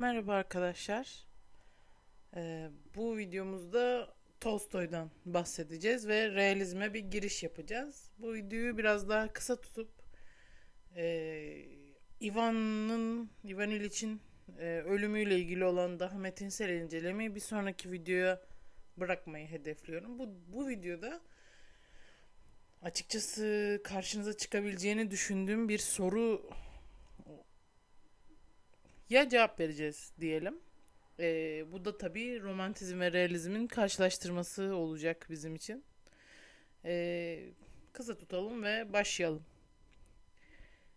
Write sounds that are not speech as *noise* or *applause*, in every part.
Merhaba arkadaşlar. Ee, bu videomuzda Tolstoy'dan bahsedeceğiz ve realizme bir giriş yapacağız. Bu videoyu biraz daha kısa tutup e, Ivan'ın, Ivan İliç'in e, ölümüyle ilgili olan daha metinsel incelemeyi bir sonraki videoya bırakmayı hedefliyorum. Bu, bu videoda açıkçası karşınıza çıkabileceğini düşündüğüm bir soru ya cevap vereceğiz diyelim. Ee, bu da tabii romantizm ve realizmin karşılaştırması olacak bizim için. Ee, kısa tutalım ve başlayalım.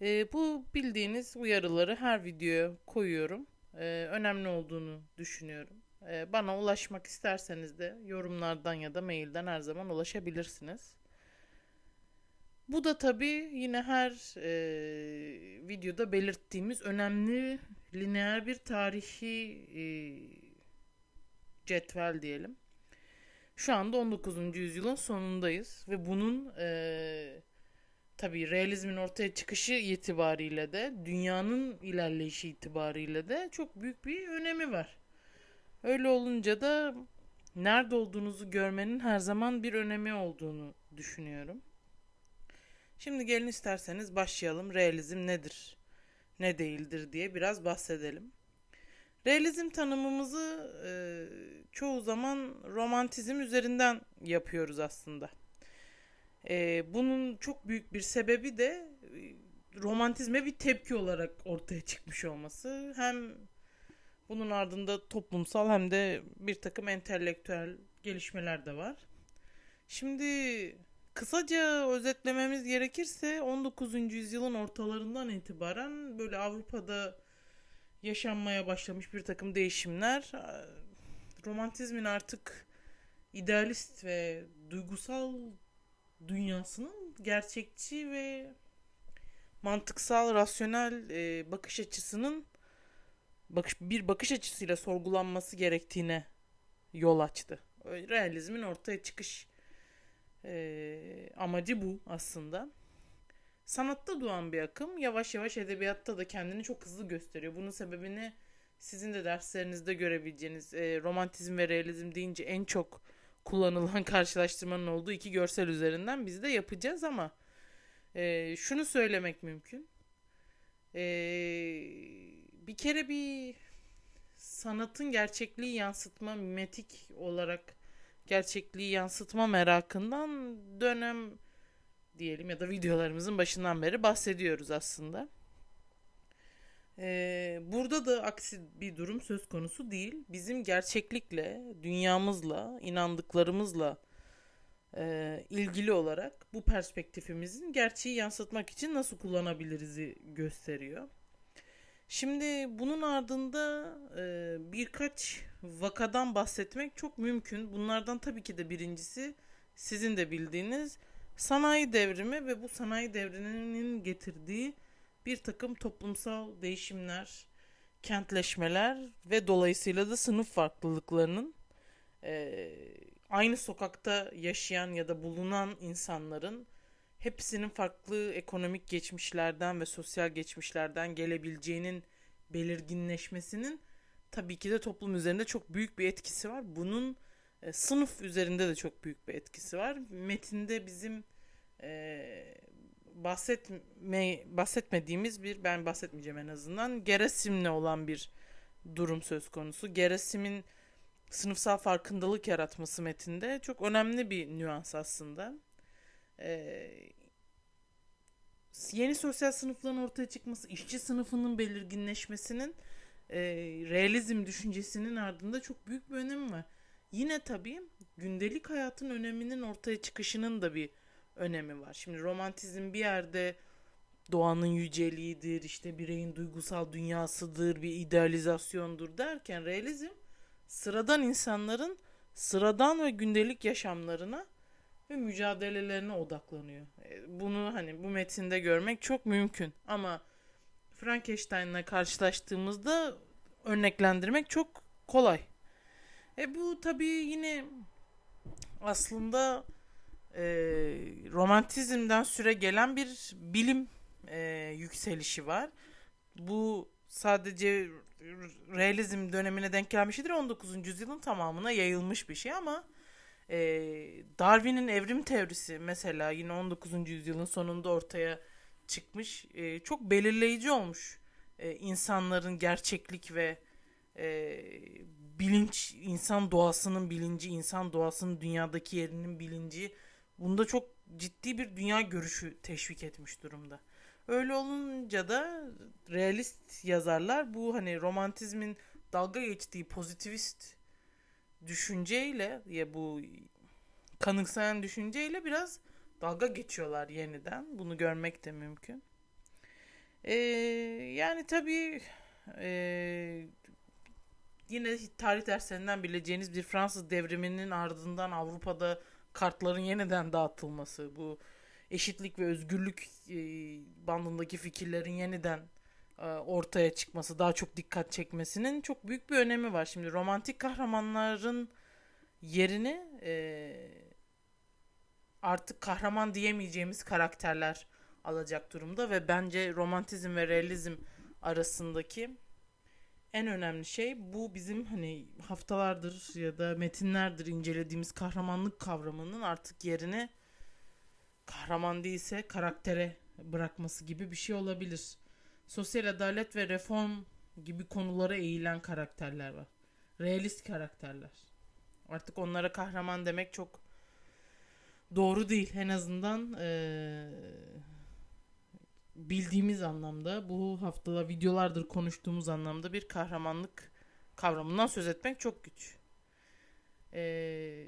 Ee, bu bildiğiniz uyarıları her videoya koyuyorum. Ee, önemli olduğunu düşünüyorum. Ee, bana ulaşmak isterseniz de yorumlardan ya da mailden her zaman ulaşabilirsiniz. Bu da tabii yine her e, videoda belirttiğimiz önemli lineer bir tarihi e, cetvel diyelim. Şu anda 19. yüzyılın sonundayız ve bunun e, tabii realizmin ortaya çıkışı itibariyle de dünyanın ilerleyişi itibariyle de çok büyük bir önemi var. Öyle olunca da nerede olduğunuzu görmenin her zaman bir önemi olduğunu düşünüyorum. Şimdi gelin isterseniz başlayalım. Realizm nedir? Ne değildir diye biraz bahsedelim. Realizm tanımımızı e, çoğu zaman romantizm üzerinden yapıyoruz aslında. E, bunun çok büyük bir sebebi de e, romantizme bir tepki olarak ortaya çıkmış olması. Hem bunun ardında toplumsal hem de bir takım entelektüel gelişmeler de var. Şimdi Kısaca özetlememiz gerekirse 19. yüzyılın ortalarından itibaren böyle Avrupa'da yaşanmaya başlamış bir takım değişimler romantizmin artık idealist ve duygusal dünyasının gerçekçi ve mantıksal, rasyonel e, bakış açısının bakış, bir bakış açısıyla sorgulanması gerektiğine yol açtı. Realizmin ortaya çıkış e, amacı bu aslında. Sanatta doğan bir akım yavaş yavaş edebiyatta da kendini çok hızlı gösteriyor. Bunun sebebini sizin de derslerinizde görebileceğiniz e, romantizm ve realizm deyince en çok kullanılan *laughs* karşılaştırmanın olduğu iki görsel üzerinden biz de yapacağız ama e, şunu söylemek mümkün. E, bir kere bir sanatın gerçekliği yansıtma mimetik olarak gerçekliği yansıtma merakından dönem diyelim ya da videolarımızın başından beri bahsediyoruz aslında. Ee, burada da aksi bir durum söz konusu değil. Bizim gerçeklikle, dünyamızla, inandıklarımızla e, ilgili olarak bu perspektifimizin gerçeği yansıtmak için nasıl kullanabiliriz'i gösteriyor. Şimdi bunun ardında e, birkaç vakadan bahsetmek çok mümkün. Bunlardan tabii ki de birincisi sizin de bildiğiniz sanayi devrimi ve bu sanayi devriminin getirdiği bir takım toplumsal değişimler, kentleşmeler ve dolayısıyla da sınıf farklılıklarının e, aynı sokakta yaşayan ya da bulunan insanların hepsinin farklı ekonomik geçmişlerden ve sosyal geçmişlerden gelebileceğinin belirginleşmesinin tabii ki de toplum üzerinde çok büyük bir etkisi var. Bunun e, sınıf üzerinde de çok büyük bir etkisi var. Metinde bizim e, bahsetme bahsetmediğimiz bir ben bahsetmeyeceğim en azından Gerasim'le olan bir durum söz konusu. Gerasim'in sınıfsal farkındalık yaratması metinde çok önemli bir nüans aslında. Ee, yeni sosyal sınıfların ortaya çıkması, işçi sınıfının belirginleşmesinin e, realizm düşüncesinin ardında çok büyük bir önemi var. Yine tabii gündelik hayatın öneminin ortaya çıkışının da bir önemi var. Şimdi romantizm bir yerde doğanın yüceliğidir, işte bireyin duygusal dünyasıdır, bir idealizasyondur derken realizm sıradan insanların sıradan ve gündelik yaşamlarına ve mücadelelerine odaklanıyor. E, bunu hani bu metinde görmek çok mümkün ama Frankenstein'la karşılaştığımızda örneklendirmek çok kolay. E bu tabii yine aslında e, romantizmden süre gelen bir bilim e, yükselişi var. Bu sadece realizm dönemine denk değildir. 19. yüzyılın tamamına yayılmış bir şey ama e, Darwin'in evrim teorisi mesela yine 19. yüzyılın sonunda ortaya çıkmış. E, çok belirleyici olmuş. E, insanların gerçeklik ve e, bilinç, insan doğasının bilinci, insan doğasının dünyadaki yerinin bilinci bunda çok ciddi bir dünya görüşü teşvik etmiş durumda. Öyle olunca da realist yazarlar bu hani romantizmin dalga geçtiği pozitivist düşünceyle ya bu kanıksayan düşünceyle biraz dalga geçiyorlar yeniden. Bunu görmek de mümkün. Ee, yani tabii ee, yine tarih derslerinden bileceğiniz bir Fransız devriminin ardından Avrupa'da kartların yeniden dağıtılması, bu eşitlik ve özgürlük e, bandındaki fikirlerin yeniden e, ortaya çıkması, daha çok dikkat çekmesinin çok büyük bir önemi var. Şimdi romantik kahramanların yerini e, artık kahraman diyemeyeceğimiz karakterler alacak durumda ve bence romantizm ve realizm arasındaki en önemli şey bu bizim hani haftalardır ya da metinlerdir incelediğimiz kahramanlık kavramının artık yerini kahraman değilse karaktere bırakması gibi bir şey olabilir. Sosyal adalet ve reform gibi konulara eğilen karakterler var. Realist karakterler. Artık onlara kahraman demek çok doğru değil. En azından ee, bildiğimiz anlamda bu haftada videolardır konuştuğumuz anlamda bir kahramanlık kavramından söz etmek çok güç. Ee,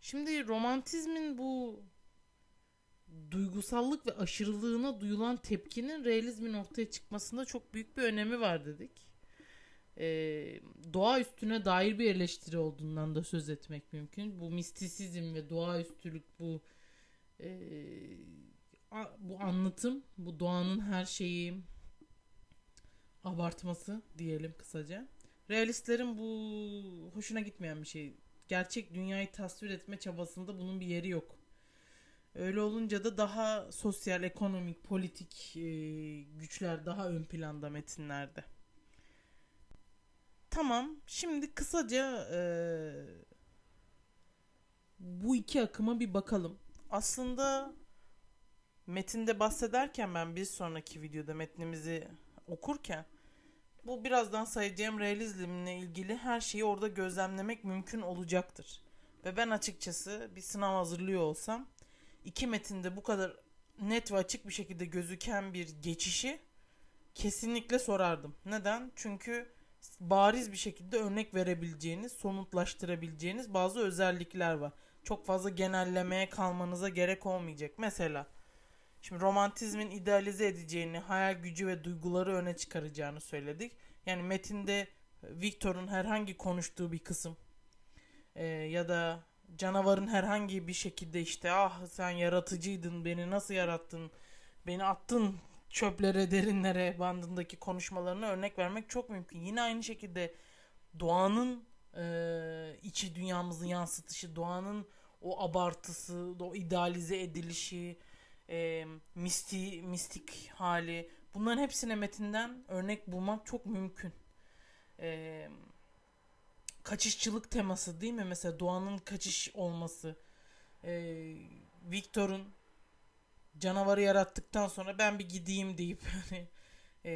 şimdi romantizmin bu duygusallık ve aşırılığına duyulan tepkinin realizmin ortaya çıkmasında çok büyük bir önemi var dedik. Ee, doğa üstüne dair bir eleştiri olduğundan da söz etmek mümkün. Bu mistisizm ve doğaüstülük bu e, bu anlatım, bu doğanın her şeyi abartması diyelim kısaca. Realistlerin bu hoşuna gitmeyen bir şey. Gerçek dünyayı tasvir etme çabasında bunun bir yeri yok. Öyle olunca da daha sosyal, ekonomik, politik e, güçler daha ön planda metinlerde. Tamam, şimdi kısaca e, bu iki akıma bir bakalım. Aslında metinde bahsederken ben bir sonraki videoda metnimizi okurken bu birazdan sayacağım realizmle ilgili her şeyi orada gözlemlemek mümkün olacaktır. Ve ben açıkçası bir sınav hazırlıyor olsam iki metinde bu kadar net ve açık bir şekilde gözüken bir geçişi kesinlikle sorardım. Neden? Çünkü bariz bir şekilde örnek verebileceğiniz, somutlaştırabileceğiniz bazı özellikler var. Çok fazla genellemeye kalmanıza gerek olmayacak. Mesela Şimdi romantizmin idealize edeceğini, hayal gücü ve duyguları öne çıkaracağını söyledik. Yani metinde Victor'un herhangi konuştuğu bir kısım e, ya da canavarın herhangi bir şekilde işte ah sen yaratıcıydın, beni nasıl yarattın, beni attın çöplere, derinlere bandındaki konuşmalarına örnek vermek çok mümkün. Yine aynı şekilde doğanın e, içi dünyamızı yansıtışı, doğanın o abartısı, o idealize edilişi, e, misti, mistik hali bunların hepsine metinden örnek bulmak çok mümkün. E, kaçışçılık teması değil mi? Mesela doğanın kaçış olması. E, Victor'un canavarı yarattıktan sonra ben bir gideyim deyip *laughs* hani e,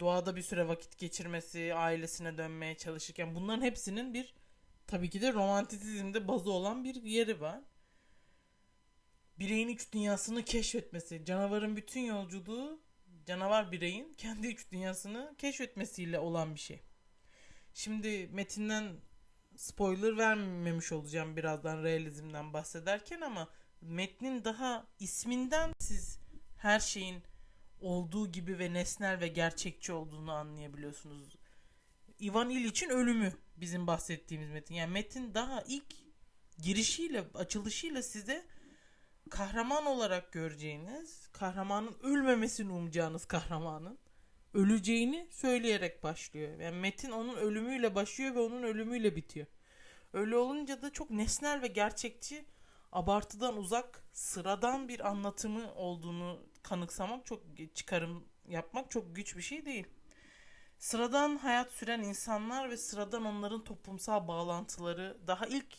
doğada bir süre vakit geçirmesi, ailesine dönmeye çalışırken bunların hepsinin bir tabii ki de romantizmde bazı olan bir yeri var bireyin iç dünyasını keşfetmesi, canavarın bütün yolculuğu canavar bireyin kendi iç dünyasını keşfetmesiyle olan bir şey. Şimdi metinden spoiler vermemiş olacağım birazdan realizmden bahsederken ama metnin daha isminden siz her şeyin olduğu gibi ve nesnel ve gerçekçi olduğunu anlayabiliyorsunuz. Ivan İliç'in ölümü bizim bahsettiğimiz metin. Yani metin daha ilk girişiyle, açılışıyla size kahraman olarak göreceğiniz, kahramanın ölmemesini umacağınız kahramanın öleceğini söyleyerek başlıyor. Yani metin onun ölümüyle başlıyor ve onun ölümüyle bitiyor. Öyle olunca da çok nesnel ve gerçekçi, abartıdan uzak, sıradan bir anlatımı olduğunu kanıksamak çok çıkarım yapmak çok güç bir şey değil. Sıradan hayat süren insanlar ve sıradan onların toplumsal bağlantıları. Daha ilk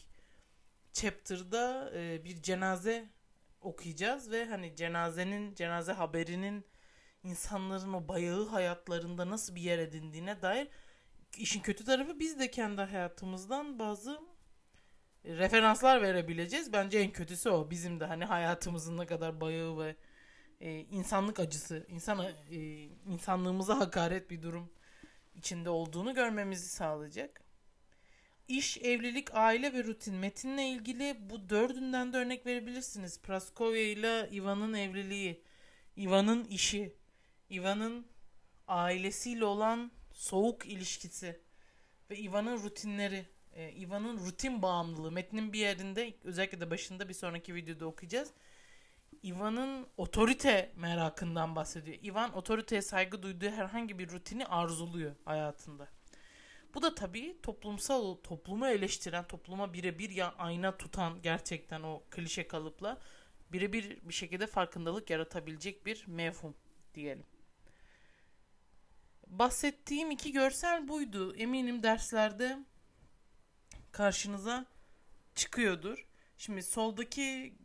chapter'da e, bir cenaze okuyacağız ve hani cenazenin, cenaze haberinin insanların o bayağı hayatlarında nasıl bir yer edindiğine dair işin kötü tarafı biz de kendi hayatımızdan bazı referanslar verebileceğiz. Bence en kötüsü o. Bizim de hani hayatımızın ne kadar bayağı ve e, insanlık acısı, insan e, insanlığımıza hakaret bir durum içinde olduğunu görmemizi sağlayacak. İş, evlilik, aile ve rutin. Metinle ilgili bu dördünden de örnek verebilirsiniz. Praskovya ile Ivan'ın evliliği, Ivan'ın işi, Ivan'ın ailesiyle olan soğuk ilişkisi ve Ivan'ın rutinleri, e, Ivan'ın rutin bağımlılığı. Metnin bir yerinde özellikle de başında bir sonraki videoda okuyacağız. Ivan'ın otorite merakından bahsediyor. Ivan otoriteye saygı duyduğu herhangi bir rutini arzuluyor hayatında. Bu da tabii toplumsal toplumu eleştiren, topluma birebir ya ayna tutan gerçekten o klişe kalıpla birebir bir şekilde farkındalık yaratabilecek bir mevhum diyelim. Bahsettiğim iki görsel buydu. Eminim derslerde karşınıza çıkıyordur. Şimdi soldaki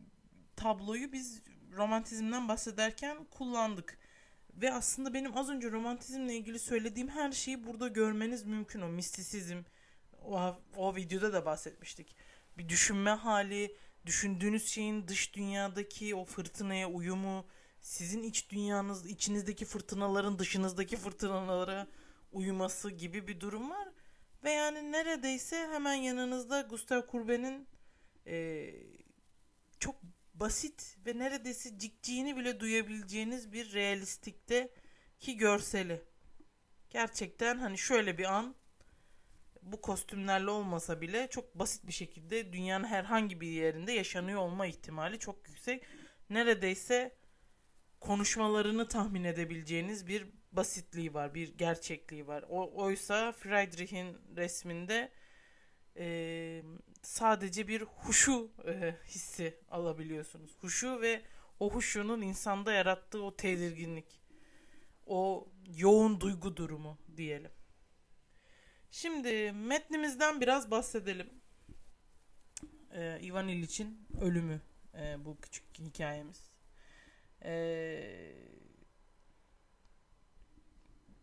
tabloyu biz romantizmden bahsederken kullandık. Ve aslında benim az önce romantizmle ilgili söylediğim her şeyi burada görmeniz mümkün. O mistisizm, o, o videoda da bahsetmiştik. Bir düşünme hali, düşündüğünüz şeyin dış dünyadaki o fırtınaya uyumu, sizin iç dünyanız, içinizdeki fırtınaların dışınızdaki fırtınalara uyuması gibi bir durum var. Ve yani neredeyse hemen yanınızda Gustav Kurben'in e, çok basit ve neredeyse cikciğini bile duyabileceğiniz bir realistikte ki görseli. Gerçekten hani şöyle bir an bu kostümlerle olmasa bile çok basit bir şekilde dünyanın herhangi bir yerinde yaşanıyor olma ihtimali çok yüksek. Neredeyse konuşmalarını tahmin edebileceğiniz bir basitliği var, bir gerçekliği var. O, oysa Friedrich'in resminde e, sadece bir huşu e, hissi alabiliyorsunuz. Huşu ve o huşunun insanda yarattığı o tedirginlik, o yoğun duygu durumu diyelim. Şimdi metnimizden biraz bahsedelim. Ee, Ivan İliç'in ölümü e, bu küçük hikayemiz. Ee,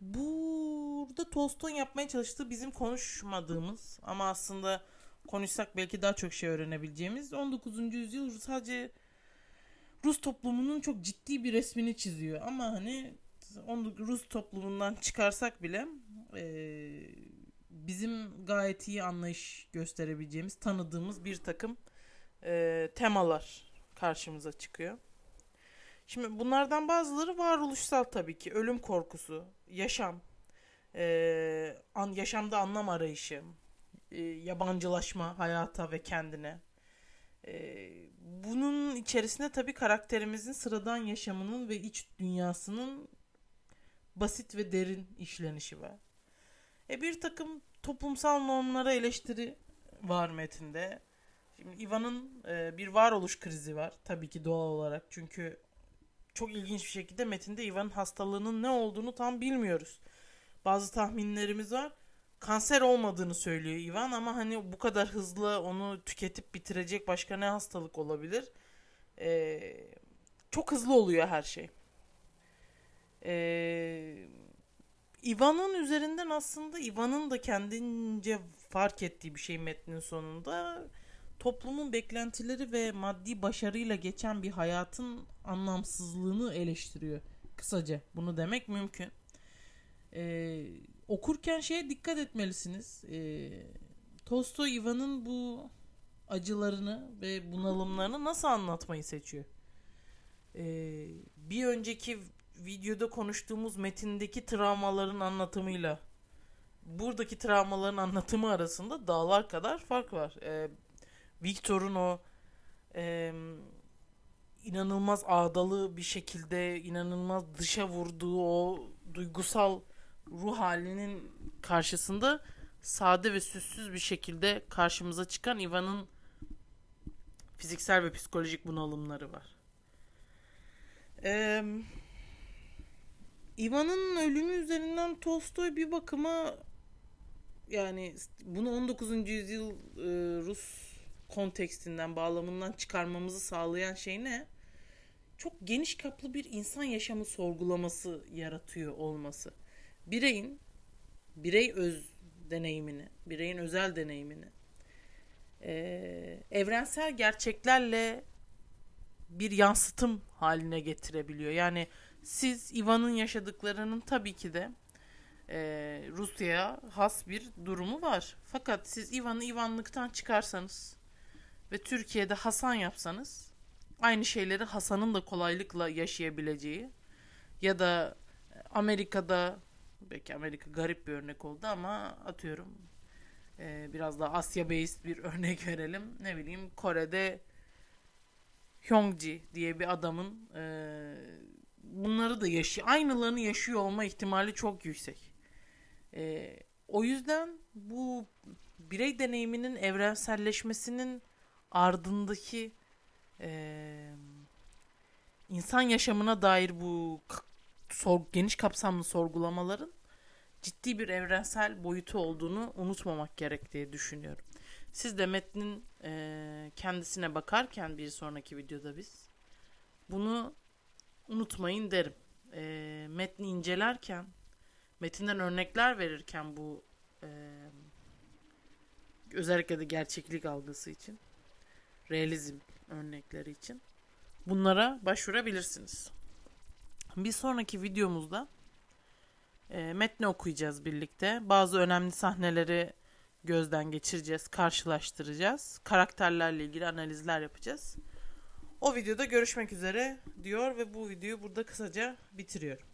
burada Tolstoy'un yapmaya çalıştığı bizim konuşmadığımız ama aslında konuşsak belki daha çok şey öğrenebileceğimiz 19. yüzyıl sadece Rus toplumunun çok ciddi bir resmini çiziyor. Ama hani onu Rus toplumundan çıkarsak bile e, bizim gayet iyi anlayış gösterebileceğimiz, tanıdığımız bir takım e, temalar karşımıza çıkıyor. Şimdi bunlardan bazıları varoluşsal tabii ki. Ölüm korkusu, yaşam, e, an, yaşamda anlam arayışı, e, yabancılaşma hayata ve kendine. E, bunun içerisinde tabii karakterimizin sıradan yaşamının ve iç dünyasının basit ve derin işlenişi var. E, bir takım toplumsal normlara eleştiri var metinde. Şimdi Ivan'ın e, bir varoluş krizi var tabii ki doğal olarak. Çünkü çok ilginç bir şekilde metinde Ivan'ın hastalığının ne olduğunu tam bilmiyoruz. Bazı tahminlerimiz var. Kanser olmadığını söylüyor Ivan ama hani bu kadar hızlı onu tüketip bitirecek başka ne hastalık olabilir? Ee, çok hızlı oluyor her şey. Ee, Ivan'ın üzerinden aslında Ivan'ın da kendince fark ettiği bir şey metnin sonunda toplumun beklentileri ve maddi başarıyla geçen bir hayatın anlamsızlığını eleştiriyor. Kısaca bunu demek mümkün. Ee, okurken şeye dikkat etmelisiniz. Ee, Tolstoy Ivan'ın bu acılarını ve bunalımlarını nasıl anlatmayı seçiyor? Ee, bir önceki videoda konuştuğumuz metindeki travmaların anlatımıyla buradaki travmaların anlatımı arasında dağlar kadar fark var. Ee, Victor'un o e, inanılmaz ağdalı bir şekilde inanılmaz dışa vurduğu o duygusal ruh halinin karşısında sade ve süssüz bir şekilde karşımıza çıkan Ivan'ın fiziksel ve psikolojik bunalımları var. Ee, Ivan'ın ölümü üzerinden Tolstoy bir bakıma yani bunu 19. yüzyıl e, Rus kontekstinden, bağlamından çıkarmamızı sağlayan şey ne? Çok geniş kaplı bir insan yaşamı sorgulaması yaratıyor olması. Bireyin, birey öz deneyimini, bireyin özel deneyimini e, evrensel gerçeklerle bir yansıtım haline getirebiliyor. Yani siz Ivan'ın yaşadıklarının tabii ki de e, Rusya'ya has bir durumu var. Fakat siz Ivan'ı Ivanlıktan çıkarsanız ve Türkiye'de Hasan yapsanız aynı şeyleri Hasan'ın da kolaylıkla yaşayabileceği ya da Amerika'da belki Amerika garip bir örnek oldu ama atıyorum e, biraz daha Asya based bir *laughs* örnek verelim. Ne bileyim Kore'de Hyungji diye bir adamın e, bunları da yaşıyor. Aynılarını yaşıyor olma ihtimali çok yüksek. E, o yüzden bu birey deneyiminin evrenselleşmesinin ardındaki e, insan yaşamına dair bu sor, geniş kapsamlı sorgulamaların ciddi bir evrensel boyutu olduğunu unutmamak gerek diye düşünüyorum. Siz de metnin e, kendisine bakarken bir sonraki videoda biz bunu unutmayın derim. E, metni incelerken, metinden örnekler verirken bu e, özellikle de gerçeklik algısı için, realizm örnekleri için bunlara başvurabilirsiniz. Bir sonraki videomuzda e, metni okuyacağız birlikte. Bazı önemli sahneleri gözden geçireceğiz, karşılaştıracağız. Karakterlerle ilgili analizler yapacağız. O videoda görüşmek üzere diyor ve bu videoyu burada kısaca bitiriyorum.